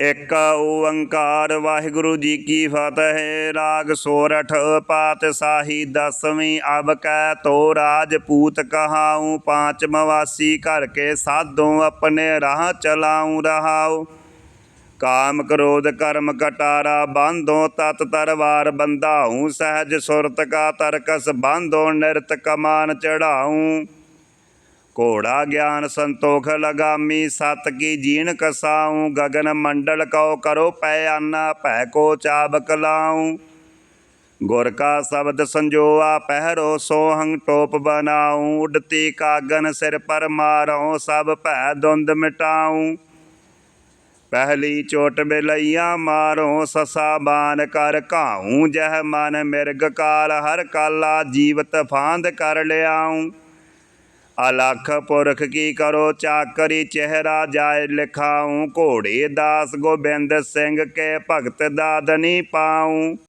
ਇੱਕ ਓੰਕਾਰ, ਵਾਹਿਗੁਰੂ ਜੀ ਕੀ ਫਤਿਹ। ਰਾਗ ਸੋਰਠ ਪਾਤਸ਼ਾਹੀ ਦਸਵੀਂ, ਅਬ ਕੈ ਤੋ ਰਾਜਪੂਤ ਕਹਾਉ। ਪਾਂਚ ਵਾਸੀ ਘਰ ਕੇ ਸਾਧੂ ਆਪਣੇ ਰਾਹ ਚਲਾਉ ਰਹਾਉ। ਕਾਮ ਕ੍ਰੋਧ, ਕਰਮ ਕਟਾਰਾ, ਬਾਂਧੋ ਤਤ ਤਰਵਾਰ ਬੰਧਾਉ। ਸਹਿਜ ਸੁਰਤ ਕਾ ਤਰਕਸ, ਬਾਂਧੋ ਨਿਰਤ ਕਮਾਨ ਚੜਾਉ। ਘੋੜਾ ਗਿਆਨ ਸੰਤੋਖ ਲਗਾਮੀ, ਸਤ ਕੀ ਜੀਣ ਕਸਾਉ ਗगन ਮੰਡਲ ਕਉ ਕਰੋ ਪੈ ਆਨਾ, ਭੈ ਕੋ ਚਾਬਕ ਲਾਉ। ਗੁਰ ਕਾ ਸ਼ਬਦ ਸੰਜੋਆ, ਪਹਿਰੋ ਸੋਹੰ ਟੋਪ ਬਨਾਉ ਉਡਤੀ ਕਾਗਨ ਸਿਰ ਪਰ ਮਾਰੋ ਸਭ ਭੈ ਦੁੰਦ ਮਿਟਾਉ। ਪਹਿਲੀ ਚੋਟ ਬਿਲਈਆ ਮਾਰੋ, ਸਸਾ ਬਾਨ ਕਰ ਘਾਉ। ਜਹ ਮਨ ਮਿਰਗ ਕਾਲ, ਹਰ ਕਾਲਾ ਜੀਵਤ ਫਾਂਦ ਕਰ ਲਿਆਉ। ਅਲਖ ਪੁਰਖ ਕੀ ਕਰੋ, ਚਾਕਰੀ ਚਿਹਰਾ ਜਾਇ ਲਿਖਾਉ, ਘੋੜੇ ਦਾਸ ਗੋਬਿੰਦ ਸਿੰਘ ਕੇ ਭਗਤ ਦਾਦਨੀ ਪਾਉ।